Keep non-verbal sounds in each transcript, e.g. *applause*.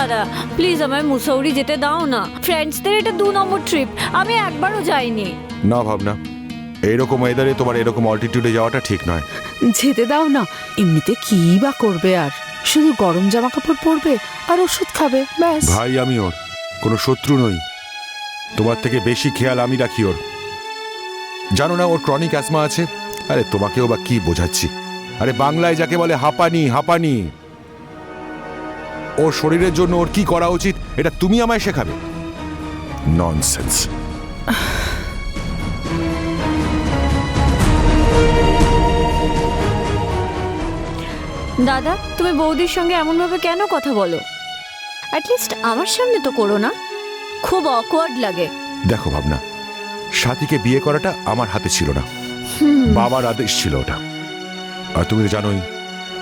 দাদা প্লিজ আমায় মুসৌরি যেতে দাও না। ফ্রেন্ডসদের এটা দু নম্বর ট্রিপ আমি একবারও যাইনি। না ভাবনা এরকম ওয়েদারে তোমার এরকম অল্টিটিউডে যাওয়াটা ঠিক নয়। যেতে দাও না এমনিতে কি বা করবে আর? শুধু গরম জামা কাপড় পরবে আর ওষুধ খাবে ব্যাস। ভাই আমি ওর কোনো শত্রু নই। তোমার থেকে বেশি খেয়াল আমি রাখি ওর। জানো না ওর ক্রনিক অ্যাসমা আছে? আরে তোমাকেও বা কি বোঝাচ্ছি? আরে বাংলায় যাকে বলে হাঁপানি হাঁপানি। ওর শরীরের জন্য ওর কি করা উচিত এটা তুমি আমায় শেখাবে। ননসেন্স দাদা তুমি বৌদির সঙ্গে এমনভাবে কেন কথা বলো? অ্যাটলিস্ট আমার সামনে তো করো না। খুব অকওয়ার্ড লাগে। দেখো ভাবনা সাথীকে বিয়ে করাটা আমার হাতে ছিল না। বাবার আদেশ ছিল ওটা। আর তুমি তো জানোই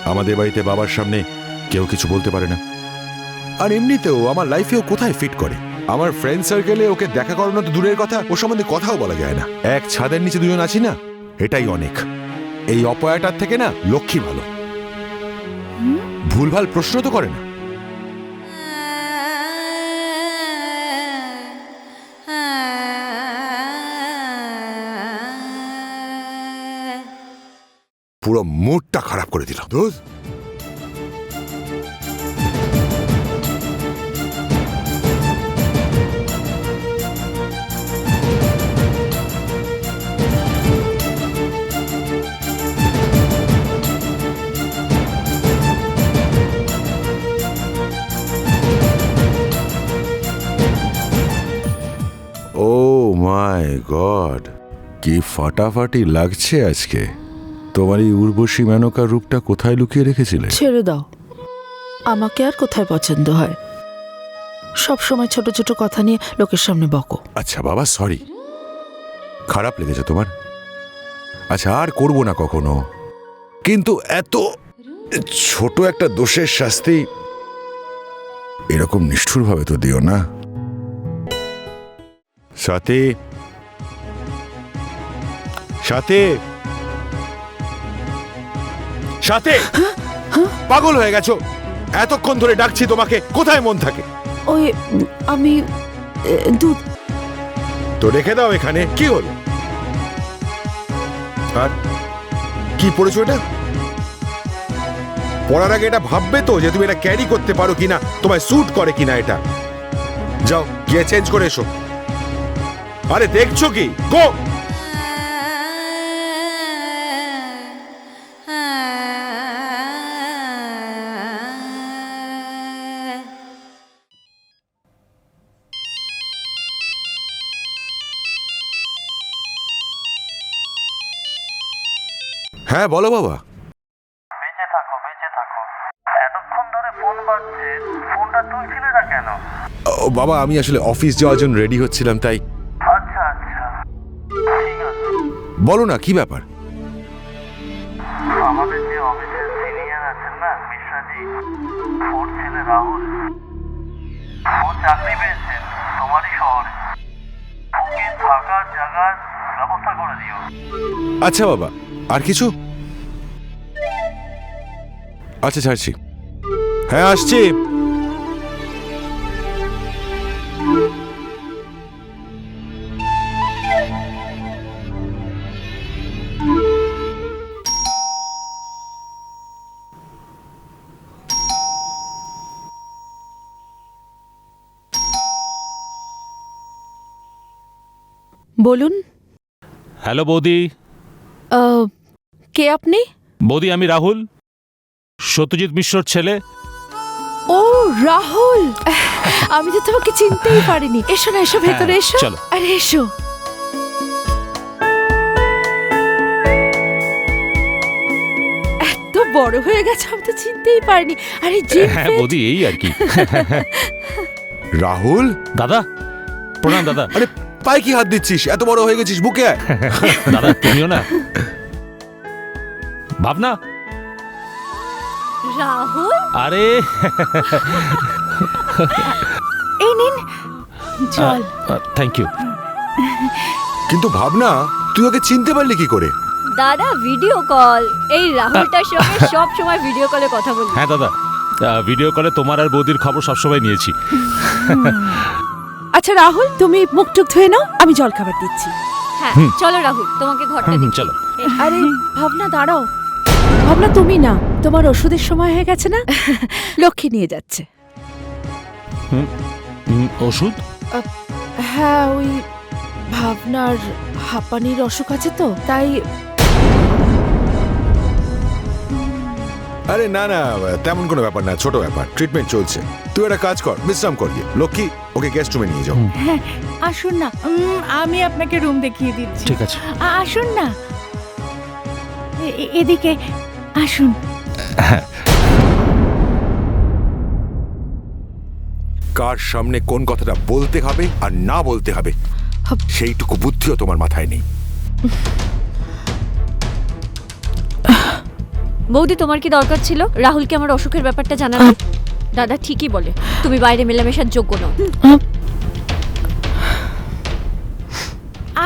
আমাদের বাড়িতে বাবার সামনে কেউ কিছু বলতে পারে না। আর এমনিতেও আমার লাইফেও কোথায় ফিট করে? আমার ফ্রেন্ড সার্কেলে ওকে দেখা করানো তো দূরের কথা ও সম্বন্ধে কথাও বলা যায় না। এক ছাদের নিচে দুজন আছি না? এটাই অনেক। এই অপয়াটার থেকে না লক্ষ্মী ভালো। ভুলভাল প্রশ্ন তো করে না। পুরো মুডটা খারাপ করে দিল দুধ কি ফাটাফাটি লাগছে আজকে? তোমার এই উর্বশী মেনকা রূপটা কোথায় লুকিয়ে রেখেছিলে? ছেড়ে দাও। আমাকে আর কোথায় পছন্দ হয়? সব সময় ছোট ছোট কথা নিয়ে লোকের সামনে বকো। আচ্ছা বাবা সরি খারাপ লেগেছে তোমার? আচ্ছা আর করব না কখনো। কিন্তু এত ছোট একটা দোষের শাস্তি এরকম নিষ্ঠুরভাবে তো দিও না। সাথে সাথে। সাথে। পাগল হয়ে গেছো। এতক্ষণ ধরে ডাকছি তোমাকে কোথায় মন থাকে? ওই আমি দুধ। তো রেখে দাও এখানে কি হলো? আর কি পড়েছো এটা? পড়ার আগে এটা ভাববে তো যে তুমি এটা ক্যারি করতে পারো কিনা তোমায় স্যুট করে কিনা এটা। যাও গিয়ে চেঞ্জ করে এসো। আরে দেখছ কি? গো হ্যাঁ বলো বাবা। বেঁচে থাকো বেঁচে থাকো। এতক্ষণ ধরে ফোন বাজছে ফোনটা তুলছিলে না কেন? ও বাবা আমি আসলে অফিস যাওয়ার জন্য রেডি হচ্ছিলাম তাই। আচ্ছা আচ্ছা। ঠিক আছে। বলো না কি ব্যাপার? আমাদের যে অফিসের সিনিয়র আছেন না মিশ্রাজি ওর ছেলে রাহুল ও চাকরি পেয়েছেন তোমারই শহরে। ওকে থাকার জায়গার ব্যবস্থা করে দিও। আচ্ছা বাবা আর কিছু? আচ্ছা ছাড়ছি। হ্যাঁ আসছি। বলুন। হ্যালো বৌদি। আহ, কে আপনি? বৌদি আমি রাহুল। সত্যজিৎ মিশ্রর ছেলে। ও রাহুল। আমি তো তোমাকে চিনতেই পারিনি। এসো না এসো ভেতরে হ্যাঁ, এসো। চলো। আরে এসো। এত বড় হয়ে গেছে আমি তো চিনতেই পারিনি। আরে জিম হ্যাঁ বৌদি এই আর কি। রাহুল? দাদা প্রণাম দাদা। আরে পায়ে কি হাত দিচ্ছিস? এত বড় হয়ে গেছিস বুকে আয়। দাদা তুমিও না। ভাবনা? রাহুল? আরে। এই নিন। জল। থ্যাংক ইউ কিন্তু ভাবনা তুই ওকে চিনতে পারলি কি করে? দাদা ভিডিও কল এই রাহুলটার সঙ্গে সব সময় ভিডিও কলে কথা বলি। হ্যাঁ দাদা। ভিডিও কলে তোমার আর বৌদির খবর সবসময় নিয়েছি। আচ্ছা রাহুল তুমি মুখ টুক ধুয়ে নাও আমি জল খাবার দিচ্ছি। হ্যাঁ চলো রাহুল তোমাকে ঘরটা চলো। আরে ভাবনা দাঁড়াও। ভাবনা তুমি না। তোমার ওষুধের সময় হয়ে গেছে না? *laughs* লক্ষ্মী নিয়ে যাচ্ছে। ওষুধ? হ্যাঁ ওই ভাবনার হাঁপানির অসুখ আছে তো তাই আরে না না তেমন কোনো ব্যাপার না ছোট ব্যাপার ট্রিটমেন্ট চলছে। তুই একটা কাজ কর বিশ্রাম কর গিয়ে। লক্ষ্মী ওকে গেস্ট রুমে নিয়ে যাও। আসুন না আমি আপনাকে রুম দেখিয়ে দিচ্ছি। ঠিক আছে। আসুন না। এদিকে আসুন। কার সামনে কোন কথাটা বলতে হবে আর না বলতে হবে সেইটুকু বুদ্ধিও তোমার মাথায় নেই। বৌদি তোমার কি দরকার ছিল? রাহুলকে আমার অসুখের ব্যাপারটা জানাবে দাদা ঠিকই বলে তুমি বাইরে মেলামেশার যোগ্য নও।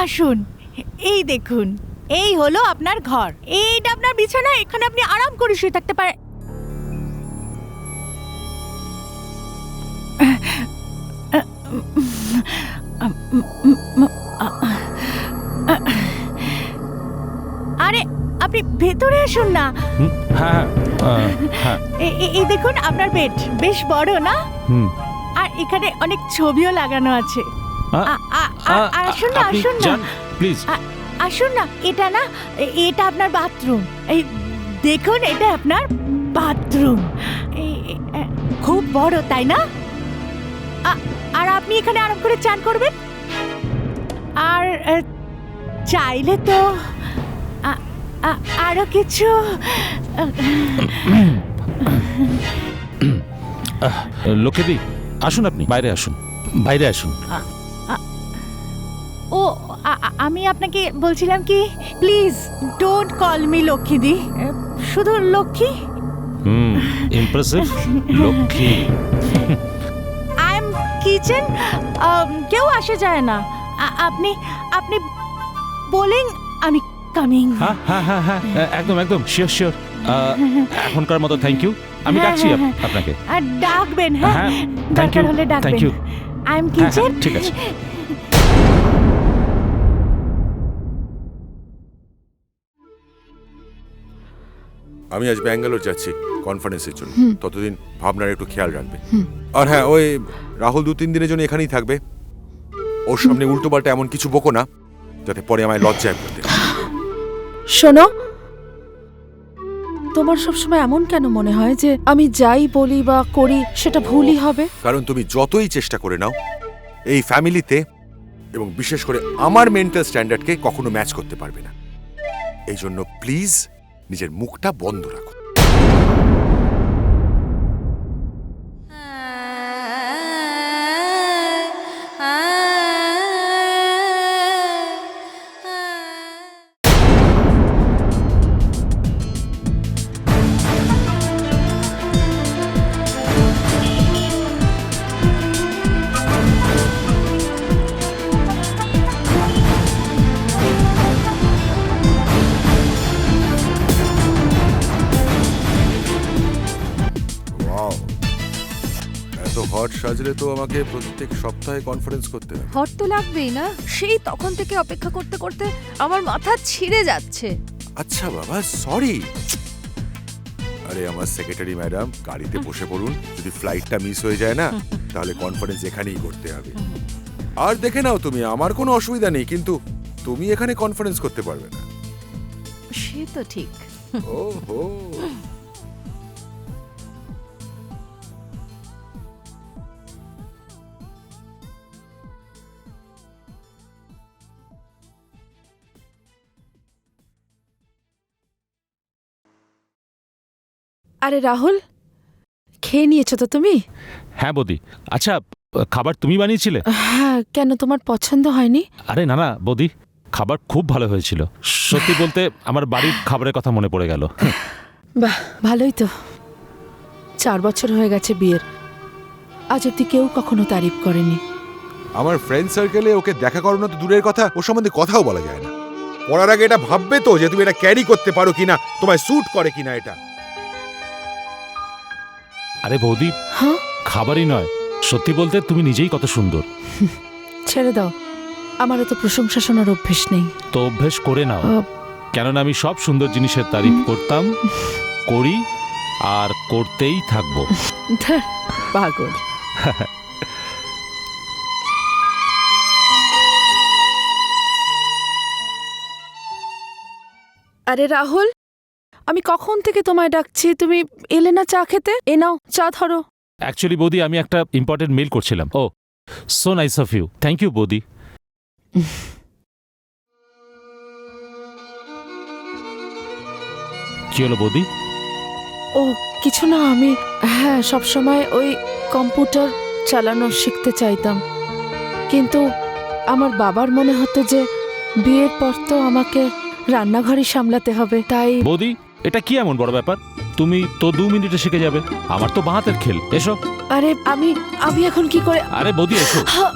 আসুন এই দেখুন। এই হলো আপনার ঘর। এইটা আপনার বিছানা এখানে আপনি আরাম করে শুয়ে থাকতে পারেন আরে আপনি ভেতরে আসুন না। হ্যাঁ হ্যাঁ হ্যাঁ। এই দেখুন আপনার বেড বেশ বড় না? আর এখানে অনেক ছবিও লাগানো আছে। আসুন না আসুন না। প্লিজ আসুন না এটা না এটা আপনার বাথরুম। এই দেখুন এটা আপনার বাথরুম। খুব বড় তাই না? আর আপনি এখানে আরাম করে চান করবেন? আর চাইলে তো আরও কিছু লোকেদি আসুন আপনি বাইরে আসুন। বাইরে আসুন। আমি আপনাকে বলছিলাম কি প্লিজ ডোন্ট কল মি লক্ষ্মীদি। শুধু Lakshmi? Hmm impressive Lakshmi. I am kitchen কেউ আসে যায় না। আপনি আপনি বলেন আমি কামিং হ্যাঁ হ্যাঁ হ্যাঁ হ্যাঁ একদম একদম শিওর শিওর এখনকার মতো থ্যাংক ইউ আমি হ্যাঁ, ডাকছি হ্যাঁ। আপনাকে। আর ডাকবেন হ্যাঁ? থ্যাংক দরকার হলে থ্যাংক ডাকবেন। ইউ আই এম কিচেন ঠিক আছে। আমি আজ ব্যাঙ্গালোর যাচ্ছি কনফারেন্সের জন্য। ততদিন ভাবনার একটু খেয়াল রাখবে। আর হ্যাঁ ওই রাহুল দু তিন দিনের জন্য এখানেই থাকবে। ওর সামনে উল্টো পাল্টা এমন কিছু বকো না যাতে পরে আমায় লজ্জায় পড়তে শোনো তোমার সবসময় এমন কেন মনে হয় যে আমি যাই বলি বা করি সেটা ভুলই হবে? কারণ তুমি যতই চেষ্টা করে নাও এই ফ্যামিলিতে এবং বিশেষ করে আমার মেন্টাল স্ট্যান্ডার্ডকে কখনো ম্যাচ করতে পারবে না। এই জন্য প্লিজ নিজের মুখটা বন্ধ রাখো। হট তো আমাকে প্রত্যেক সপ্তাহে কনফারেন্স করতে হবে হট তো লাগবেই না? সেই তখন থেকে অপেক্ষা করতে করতে আমার মাথা ছিঁড়ে যাচ্ছে। আচ্ছা বাবা সরি আরে আমার সেক্রেটারি ম্যাডাম গাড়িতে বসে পড়ুন। যদি ফ্লাইটটা মিস হয়ে যায় না তাহলে কনফারেন্স এখানেই করতে হবে। আর দেখে নাও তুমি আমার কোনো অসুবিধা নেই কিন্তু তুমি এখানে কনফারেন্স করতে পারবে না। সে তো ঠিক। ওহো। আরে রাহুল খেয়ে নিয়েছো তো তুমি? হ্যাঁ বৌদি। আচ্ছা খাবার তুমি বানিয়েছিলে? হ্যাঁ কেন তোমার পছন্দ হয়নি? আরে না না বৌদি খাবার খুব ভালো হয়েছিল। সত্যি বলতে আমার বাড়ির খাবারের কথা মনে পড়ে গেল। বাহ ভালোই তো। চার বছর হয়ে গেছে বিয়ের। আজ অব্দি কেউ কখনো তারিফ করেনি। আমার ফ্রেন্ড সার্কেলে ওকে দেখা করানো তো দূরের কথা ওর সম্বন্ধে কথাও বলা যায় না। পড়ার আগে এটা ভাববে তো যে তুমি এটা ক্যারি করতে পারো কিনা তোমায় স্যুট করে কিনা এটা। আরে বৌদি হ্যাঁ? খাবারই নয়। সত্যি বলতে তুমি নিজেই কত সুন্দর। *laughs* ছেড়ে দাও। আমার তো প্রশংসা শোনার অভ্যেস নেই। তো অভ্যেস করে নাও। আহ, কেননা আমি সব সুন্দর জিনিসের তারিফ করতাম করি আর করতেই থাকব। ধ্যার, পাগল। আরে রাহুল আমি কখন থেকে তোমায় ডাকছি? তুমি এলে না চা খেতে? এ নাও চা ধরো। অ্যাকচুয়ালি বৌদি আমি একটা ইম্পর্টেন্ট মেল করছিলাম। ও so nice of you thank you বৌদি। কি হলো বৌদি? ও কিছু না আমি হ্যাঁ সব সময় ওই কম্পিউটার চালানো শিখতে চাইতাম। কিন্তু আমার বাবার মনে হতো যে বিয়ের পর তো আমাকে রান্নাঘরই সামলাতে হবে তাই বৌদি এটা কি এমন বড় ব্যাপার? তুমি তো দু মিনিটে শিখে যাবে। আমার তো বাহাতের খেল। এসো। আরে আমি আমি এখন কি করে আরে বদি এসো। হা,